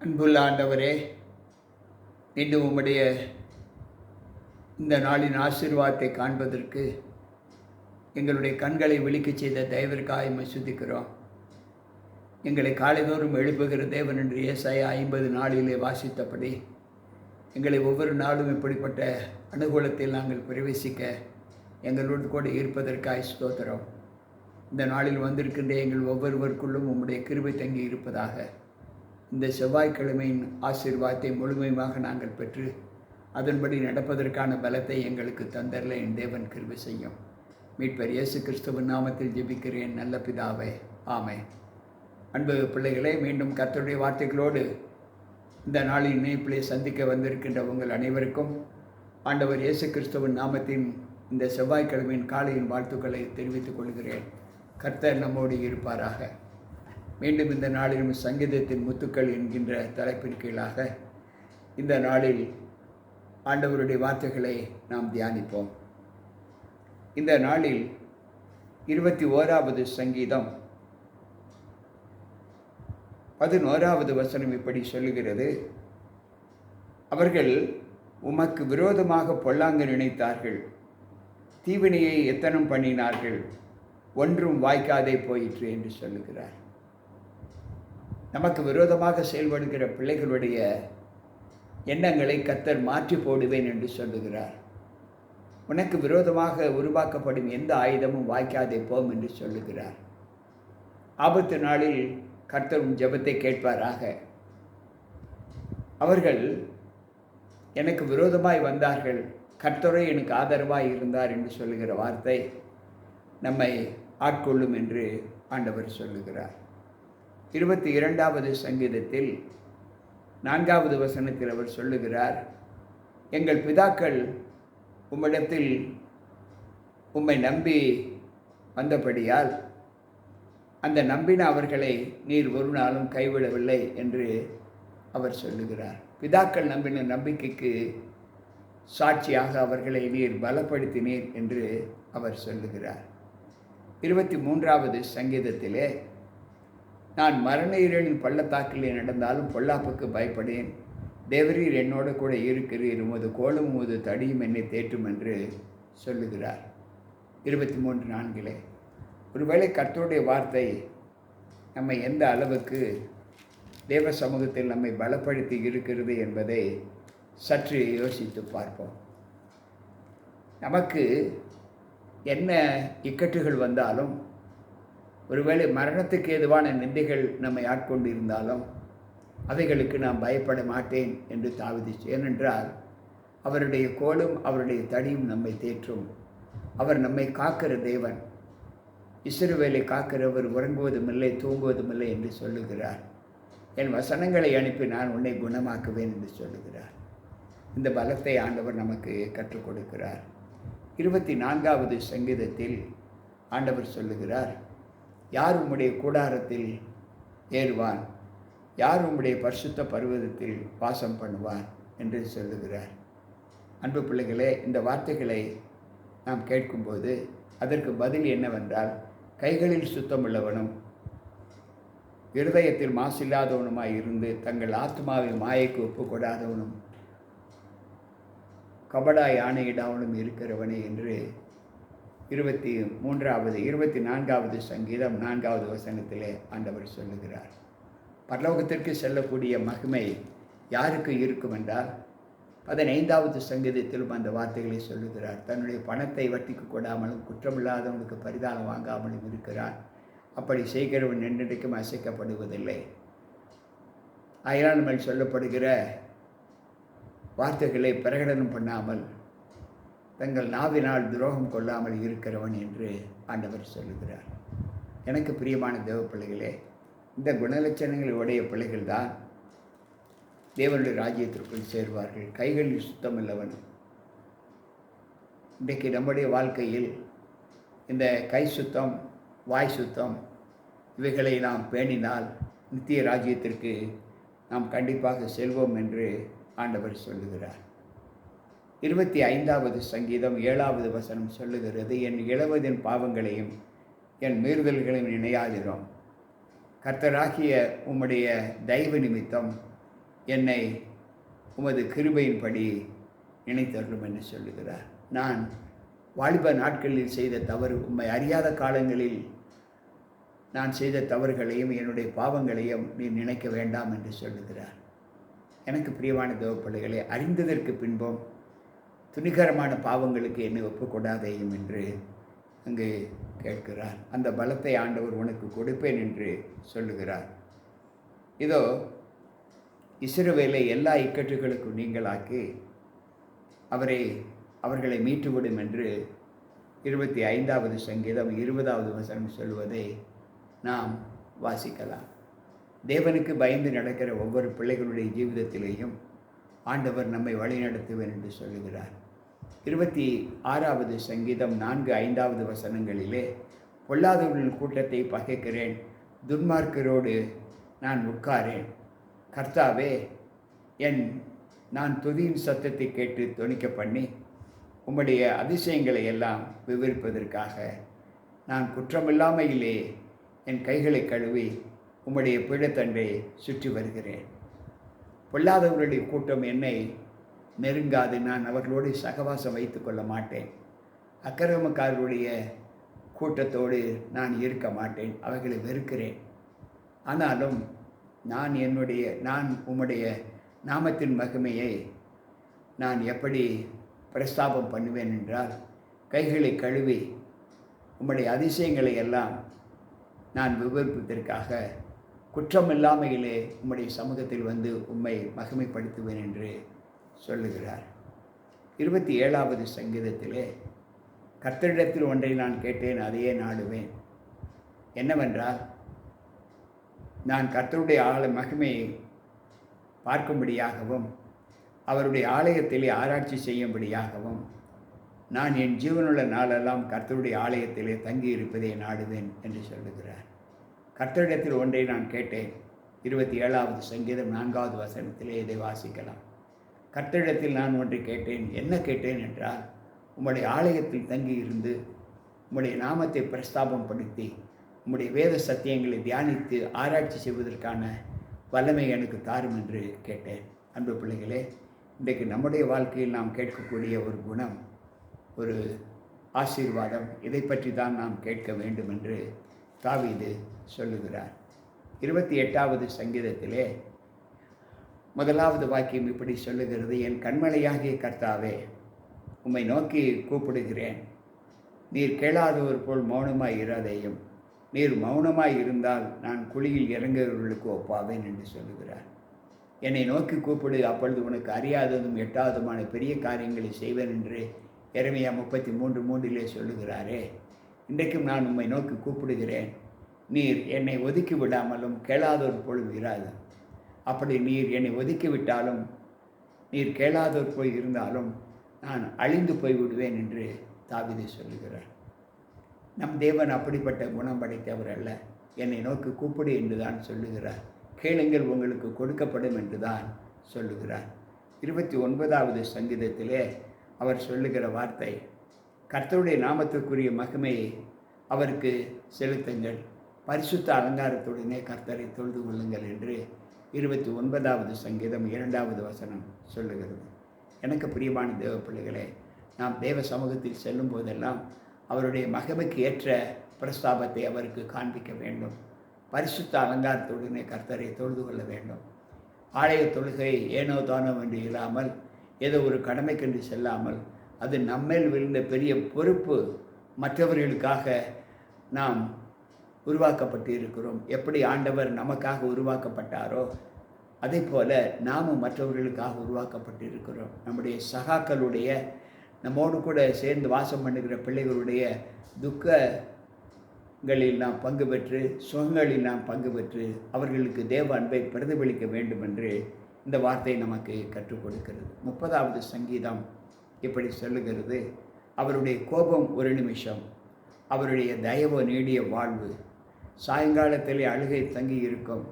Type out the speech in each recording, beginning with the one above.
அன்புள்ள ஆண்டவரே மீண்டும் உம்முடைய இந்த நாளின் ஆசீர்வாதத்தை காண்பதற்கு எங்களுடைய கண்களை விழிக்கச் செய்த தயவிற்காக மசுதிக்கிறோம் எங்களை காலைதோறும் எழுப்புகிற தேவன் என்று ஏசாயா ஐம்பது நாளிலே வாசித்தபடி எங்களை ஒவ்வொரு நாளும் இப்படிப்பட்ட அனுகூலத்தில் நாங்கள் பிரவேசிக்க எங்களோடு கூட இருப்பதற்காக ஸ்தோத்திரம். இந்த நாளில் வந்திருக்கின்ற எங்கள் ஒவ்வொருவருக்குள்ளும் உம்முடைய கிருபை தங்கி இருப்பதாக இந்த செவ்வாய்க்கிழமையின் ஆசீர்வாதத்தை முழுமையாக நாங்கள் பெற்று அதன்படி நடப்பதற்கான பலத்தை எங்களுக்கு தந்தரல என் தேவன் கிருபை செய்யும். மீட்பர் இயேசு கிறிஸ்துவின் நாமத்தில் ஜெபிக்கிறேன். நல்ல பிதாவே ஆமே அன்பு பிள்ளைகளே மீண்டும் கத்தருடைய வார்த்தைகளோடு இந்த நாளின் இணைப்பிலே சந்திக்க வந்திருக்கின்ற உங்கள் அனைவருக்கும் ஆண்டவர் இயேசு கிறிஸ்துவின் நாமத்தின் இந்த செவ்வாய்க்கிழமையின் காலையின் வாழ்த்துக்களை தெரிவித்துக் கொள்கிறேன். கர்த்தர் நம்மோடு இருப்பாராக. மீண்டும் இந்த நாளிலும் சங்கீதத்தின் முத்துக்கள் என்கின்ற தலைப்பின் கீழாக இந்த நாளில் ஆண்டவருடைய வார்த்தைகளை நாம் தியானிப்போம். இந்த நாளில் இருபத்தி ஓராவது சங்கீதம் பதினோராவது வசனம் இப்படி சொல்லுகிறது. அவர்கள் உமக்கு விரோதமாக பொல்லாங்கு நினைத்தார்கள். தீவினையை எத்தனம் பண்ணினார்கள்? ஒன்றும் வாய்க்காதே போயிற்று என்று சொல்லுகிறார். நமக்கு விரோதமாக செயல்படுகிற பிள்ளைகளுடைய எண்ணங்களை கத்தர் மாற்றி போடுவேன் என்று சொல்லுகிறார். உனக்கு விரோதமாக உருவாக்கப்படும் எந்த ஆயுதமும் வாய்க்காதே போம் என்று சொல்லுகிறார். ஆபத்து நாளில் கர்த்தர் உன் ஜெபத்தை கேட்பாராக. அவர்கள் எனக்கு விரோதமாய் வந்தார்கள். கர்த்தரை எனக்கு ஆதரவாய் இருந்தார் என்று சொல்லுகிற வார்த்தை நம்மை ஆட்கொள்ளும் என்று ஆண்டவர் சொல்லுகிறார். இருபத்தி இரண்டாவது சங்கீதத்தில் நான்காவது வசனத்தில் அவர் சொல்லுகிறார் எங்கள் பிதாக்கள் உம்மிடத்தில் உம்மை நம்பி வந்தபடியால் அந்த நம்பின அவர்களை நீர் ஒரு நாளும் கைவிடவில்லை என்று அவர் சொல்லுகிறார். பிதாக்கள் நம்பின நம்பிக்கைக்கு சாட்சியாக அவர்களை நீர் பலப்படுத்தினீர் என்று அவர் சொல்லுகிறார். இருபத்தி மூன்றாவது சங்கீதத்திலே நான் மரண இருளின் பள்ளத்தாக்கிலே நடந்தாலும் பொல்லாப்புக்கு பயப்படேன். தேவரீர் என்னோடு கூட இருக்கிறீர். உமது கோலும் உமது தடியும் என்னை தேற்றும் என்று சொல்லுகிறார். இருபத்தி மூன்று நான்கிலே. ஒருவேளை கர்த்தருடைய வார்த்தை நம்மை எந்த அளவுக்கு தேவ சமூகத்தில் நம்மை பலப்படுத்தி இருக்கிறது என்பதை சற்று யோசித்து பார்ப்போம். நமக்கு என்ன இக்கட்டுகள் வந்தாலும் ஒருவேளை மரணத்துக்கு ஏதுவான நிந்தைகள் நம்மை ஆட்கொண்டு இருந்தாலும் அவைகளுக்கு நான் பயப்பட மாட்டேன் என்று தாவிதிச்சு ஏனென்றால் அவருடைய கோலும் அவருடைய தடியும் நம்மை தேற்றும். அவர் நம்மை காக்கிற தேவன். இஸ்ரவேலை காக்கிறவர் உறங்குவதும் இல்லை தூங்குவதும் இல்லை என்று சொல்லுகிறார். என் வசனங்களை அனுப்பி நான் உன்னை குணமாக்குவேன் என்று சொல்லுகிறார். இந்த பலத்தை ஆண்டவர் நமக்கு கற்றுக் கொடுக்கிறார். இருபத்தி நான்காவது சங்கீதத்தில் ஆண்டவர் சொல்லுகிறார் யார் உம்முடைய கூடாரத்தில் ஏறுவான்? யார் உம்முடைய பரிசுத்த பருவதத்தில் வாசம் பண்ணுவார்? என்று சொல்லுகிறார். அன்பு பிள்ளைகளே இந்த வார்த்தைகளை நாம் கேட்கும்போது அதற்கு பதில் என்னவென்றால் கைகளில் சுத்தமுள்ளவனும் இருதயத்தில் மாசில்லாதவனுமாய் இருந்து தங்கள் ஆத்மாவை மாயைக்கு ஒப்புக்கொடாதவனும் கபடாய் ஆணையிடாமலும் இருக்கிறவனே என்று இருபத்தி மூன்றாவது இருபத்தி நான்காவது சங்கீதம் நான்காவது வசனத்திலே ஆண்டவர் சொல்லுகிறார். பரலோகத்திற்கு செல்லக்கூடிய மகிமை யாருக்கு இருக்கும் என்றால் பதினைந்தாவது சங்கீதத்திலும் அந்த வார்த்தைகளை சொல்லுகிறார். தன்னுடைய பணத்தை வட்டிக்கு கொடாமலும் குற்றமில்லாதவனுக்கு பரிதானம் வாங்காமலும் இருக்கிறார் அப்படி செய்கிறவன் என்றைக்கும் அசைக்கப்படுவதில்லை. அயலான் மேல் சொல்லப்படுகிற வார்த்தைகளை பிரகடனம் பண்ணாமல் தங்கள் நாவினால் துரோகம் கொள்ளாமல் இருக்கிறவன் என்று ஆண்டவர் சொல்லுகிறார். எனக்கு பிரியமான தேவ பிள்ளைகளே இந்த குணலட்சணங்களை உடைய பிள்ளைகள் தான் தேவனுடைய ராஜ்யத்திற்குள் சேர்வார்கள். கைகளில் சுத்தமில்லவன் இன்றைக்கு நம்முடைய வாழ்க்கையில் இந்த கை சுத்தம் வாய் சுத்தம் இவைகளை நாம் பேணினால் நித்திய ராஜ்யத்திற்கு நாம் கண்டிப்பாக செல்வோம் என்று ஆண்டவர் சொல்லுகிறார். இருபத்தி ஐந்தாவது சங்கீதம் ஏழாவது வசனம் சொல்லுகிறது என் இளவதின் பாவங்களையும் என் மீறுதல்களையும் நினையாதிரும். கர்த்தராகிய உம்முடைய தயவு நிமித்தம் என்னை உமது கிருபையின்படி நினைத்தருளும் என்று சொல்லுகிறார். நான் வாலிப நாட்களில் செய்த தவறு உம்மை அறியாத காலங்களில் நான் செய்த தவறுகளையும் என்னுடைய பாவங்களையும் நீ நினைக்க வேண்டாம் என்று சொல்லுகிறார். எனக்கு பிரியமான தேவப்பிள்ளைகளை அறிந்ததற்கு பின்பும் துணிகரமான பாவங்களுக்கு என்னை ஒப்புக்கொடாதேயும் என்று அங்கு கேட்கிறார். அந்த பலத்தை ஆண்டவர் உனக்கு கொடுப்பேன் என்று சொல்லுகிறார். இதோ இஸ்ரவேலை எல்லா இக்கட்டுகளுக்கும் நீங்களாக்கி அவரை அவர்களை மீட்டுவிடும் என்று இருபத்தி ஐந்தாவது சங்கீதம் இருபதாவது வசனம் சொல்வதை நாம் வாசிக்கலாம். தேவனுக்கு பயந்து நடக்கிற ஒவ்வொரு பிள்ளைகளுடைய ஜீவிதத்திலேயும் ஆண்டவர் நம்மை வழிநடத்துவேன் என்று சொல்லுகிறார். இருபத்தி ஆறாவது சங்கீதம் நான்கு ஐந்தாவது வசனங்களிலே பொல்லாதவர்களின் கூட்டத்தை பகைக்கிறேன் துன்மார்க்கரோடு நான் உட்காரேன். கர்த்தாவே என் நான் துதியின் சத்தத்தை கேட்டு துணிக்க பண்ணி உம்முடைய அதிசயங்களை எல்லாம் விவரிப்பதற்காக நான் குற்றமில்லாமையிலே என் கைகளை கழுவி உம்முடைய பீடத்தண்டை சுற்றி வருகிறேன். பொல்லாதவர்களுடைய கூட்டம் என்னை நெருங்காது. நான் அவர்களோடு சகவாசம் வைத்து கொள்ள மாட்டேன். அக்கிரமக்காரருடைய கூட்டத்தோடு நான் இருக்க மாட்டேன். அவர்களை வெறுக்கிறேன். ஆனாலும் நான் என்னுடைய நான் உம்முடைய நாமத்தின் மகிமையை நான் எப்படி பிரஸ்தாபம் பண்ணுவேன் என்றால் கைகளை கழுவி உம்முடைய அதிசயங்களை எல்லாம் நான் விவரிப்பதற்காக குற்றமில்லாமையிலே உம்முடைய சமூகத்தில் வந்து உம்மை மகிமைப்படுத்துவேன் என்று சொல்லுகிறார். இருபத்தி ஏழாவது சங்கீதத்திலே கர்த்தரிடத்தில் ஒன்றை நான் கேட்டேன் அதையே நாடுவேன். என்னவென்றால் நான் கர்த்தருடைய ஆள மகிமையை பார்க்கும்படியாகவும் அவருடைய ஆலயத்திலே ஆராய்ச்சி செய்யும்படியாகவும் நான் என் ஜீவனுள்ள நாளெல்லாம் கர்த்தருடைய ஆலயத்திலே தங்கி இருப்பதை நாடுவேன் என்று சொல்லுகிறார். கர்த்தரிடத்தில் ஒன்றை நான் கேட்டேன். இருபத்தி ஏழாவது சங்கீதம் நான்காவது வசனத்திலே இதை வாசிக்கலாம். கர்த்தரிடத்தில் நான் ஒன்றை கேட்டேன். என்ன கேட்டேன் என்றால் உம்முடைய ஆலயத்தில் தங்கி இருந்து உம்முடைய நாமத்தை பிரஸ்தாபம் படுத்தி உம்முடைய வேத சத்தியங்களை தியானித்து ஆராய்ச்சி செய்வதற்கான வல்லமை எனக்கு தாரும் என்று கேட்டேன். அன்பு பிள்ளைகளே இன்றைக்கு நம்முடைய வாழ்க்கையில் நாம் கேட்கக்கூடிய ஒரு குணம் ஒரு ஆசீர்வாதம். இதை பற்றி தான் நாம் கேட்க வேண்டும் என்று தாவீது சொல்லுகிறார். இருபத்தி எட்டாவது சங்கீதத்திலே முதலாவது வாக்கியம் இப்படி சொல்லுகிறது என் கண்மலையாகிய கர்த்தாவே உம்மை நோக்கி கூப்பிடுகிறேன். நீர் கேளாதவர் போல் மௌனமாய் இராதேயும் நீர் மௌனமாய் இருந்தால் நான் குழியில் இறங்குகிறவர்களுக்கு ஒப்பாவேன் என்று சொல்லுகிறார். என்னை நோக்கி கூப்பிடு அப்பொழுது உனக்கு அறியாததும் எட்டாவதுமான பெரிய காரியங்களை செய்வேன் என்று எரமையா முப்பத்தி மூன்று மூன்றிலே சொல்லுகிறாரே. இன்றைக்கும் நான் உம்மை நோக்கி கூப்பிடுகிறேன். நீர் என்னை ஒதுக்கி விடாமலும் கேளாதோர் பொழுது இராது அப்படி நீர் என்னை ஒதுக்கி விட்டாலும் நீர் கேளாதோர் போய் இருந்தாலும் நான் அழிந்து போய் விடுவேன் என்று தாவிதை சொல்லுகிறார். நம் தேவன் அப்படிப்பட்ட குணம் படைத்தவர் அல்ல. என்னை நோக்கி கூப்பிடு என்று தான் சொல்லுகிறார். கேளுங்கள் உங்களுக்கு கொடுக்கப்படும் என்று தான் சொல்லுகிறார். இருபத்தி ஒன்பதாவது சங்கீதத்திலே அவர் சொல்லுகிற வார்த்தை கர்த்தருடைய நாமத்திற்குரிய மகிமையை அவருக்கு செலுத்துங்கள். பரிசுத்த அலங்காரத்துடனே கர்த்தரை தொழுது கொள்ளுங்கள் என்று இருபத்தி ஒன்பதாவது சங்கீதம் இரண்டாவது வசனம் சொல்லுகிறது. எனக்கு பிரியமான தேவ பிள்ளைகளே நாம் தேவ சமூகத்தில் செல்லும் போதெல்லாம் அவருடைய மகிமைக்கு ஏற்ற பிரஸ்தாபத்தை அவருக்கு காண்பிக்க வேண்டும். பரிசுத்த அலங்காரத்துடனே கர்த்தரை தொழுது கொள்ள வேண்டும். ஆலய தொழுகை ஏனோ தானோ என்று இல்லாமல் ஏதோ ஒரு கடமைக்கென்று செல்லாமல் அது நம்மேல் விழுந்த பெரிய பொறுப்பு மற்றவர்களுக்காக நாம் உருவாக்கப்பட்டு இருக்கிறோம் எப்படி ஆண்டவர் நமக்காக உருவாக்கப்பட்டாரோ அதே போல நாமும் மற்றவர்களுக்காக உருவாக்கப்பட்டு இருக்கிறோம் நம்முடைய சகாக்களுடைய நம்மோடு கூட சேர்ந்து வாசம் பண்ணுகிற பிள்ளைகளுடைய துக்கங்களில் நாம் பங்கு பெற்று சுகங்களில் நாம் பங்கு பெற்று அவர்களுக்கு தேவ அன்பை பிரதிபலிக்க வேண்டும் என்று இந்த வார்த்தை நமக்கு கற்றுக் கொடுக்கிறது. முப்பதாவது சங்கீதம் இப்படி சொல்லுகிறது. அவருடைய கோபம் ஒரு நிமிஷம். அவருடைய தயவு நீடிய வாழ்வு. சாயங்காலத்திலே அழுகை தங்கி இருக்கும்.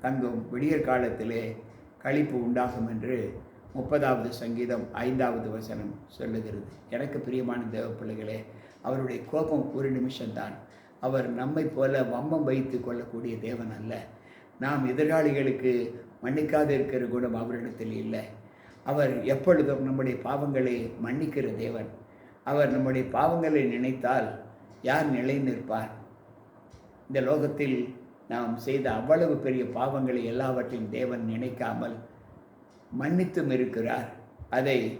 தங்கும் விடியற் காலத்திலே கழிப்பு உண்டாகும் என்று முப்பதாவது சங்கீதம் ஐந்தாவது வசனம் சொல்லுகிறது. எனக்கு பிரியமான தேவ பிள்ளைகளே அவருடைய கோபம் ஒரு நிமிஷம்தான். அவர் நம்மை போல வம்மம் வைத்து கொள்ளக்கூடிய தேவன் அல்ல. நாம் எதிராளிகளுக்கு மன்னிக்காது இருக்கிற குணம் அவரிடத்தில் இல்லை. அவர் எப்பொழுதும் நம்முடைய பாவங்களை மன்னிக்கிற தேவன். அவர் நம்முடைய பாவங்களை நினைத்தால் யார் நிலை நிற்பார்? இந்த லோகத்தில் நாம் செய்த அவ்வளவு பெரிய பாவங்களை எல்லாவற்றையும் தேவன் நினைக்காமல் மன்னித்தும் இருக்கிறார். அதை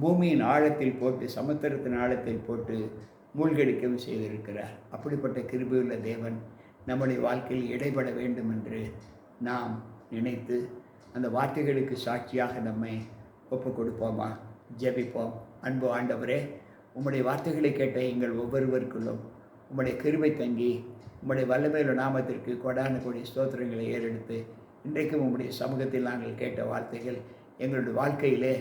பூமியின் ஆழத்தில் போட்டு சமுத்திரத்தின் ஆழத்தில் போட்டு மூழ்கடிக்கவும் செய்திருக்கிறார். அப்படிப்பட்ட கிருபியுள்ள தேவன் நம்முடைய வாழ்க்கையில் இடைபட வேண்டும் என்று நாம் நினைத்து அந்த வார்த்தைகளுக்கு சாட்சியாக நம்மை ஒப்பு கொடுப்போமா ஜெபிப்போம். அன்பு ஆண்டவரே உம்முடைய வார்த்தைகளை கேட்ட எங்கள் ஒவ்வொருவருக்குள்ளும் உம்முடைய கிருபை தங்கி உம்முடைய வல்லமையில நாமத்திற்கு கொடான கொடி ஸ்தோத்திரங்களை ஏறெடுத்து இன்றைக்கும் உம்முடைய சமூகத்தில் நாங்கள் கேட்ட வார்த்தைகள் எங்களுடைய வாழ்க்கையிலே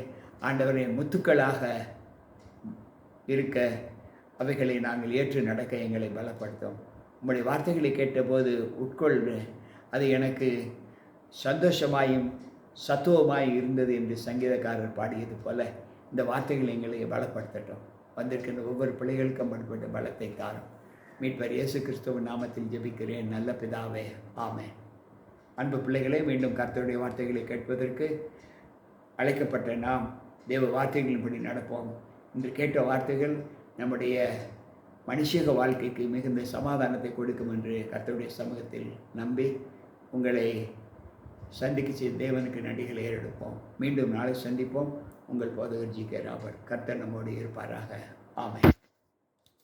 ஆண்டவரை முத்துக்களாக இருக்க அவைகளை நாங்கள் ஏற்று நடக்க எங்களை பலப்படுத்தும். உங்களுடைய வார்த்தைகளை கேட்டபோது உட்கொள் அது எனக்கு சந்தோஷமாயும் சத்துவமாய் இருந்தது என்று சங்கீதக்காரர் பாடியது போல இந்த வார்த்தைகள் எங்களை பலப்படுத்தட்டும். வந்திருக்கின்ற ஒவ்வொரு பிள்ளைகளுக்கும் பண்பட்ட பலத்தை தாரும். மீட்பர் இயேசு கிறிஸ்துவ நாமத்தில் ஜெபிக்கிறேன். நல்ல பிதாவே ஆமே அன்பு பிள்ளைகளே மீண்டும் கர்த்தருடைய வார்த்தைகளை கேட்பதற்கு அழைக்கப்பட்ட நாம் தேவ வார்த்தைகளின்படி நடப்போம். இன்று கேட்ட வார்த்தைகள் நம்முடைய மனுஷக வாழ்க்கைக்கு மிகுந்த சமாதானத்தை கொடுக்கும் என்று கர்த்தருடைய சமூகத்தில் நம்பி உங்களை சந்திக்க தேவனுக்கு நடிகளை ஏறெடுப்போம். மீண்டும் நாளை சந்திப்போம். உங்கள் போதகர் ஜி கே ராபர்ட். கர்த்தர் நம்மோடு இருப்பாராக. ஆமை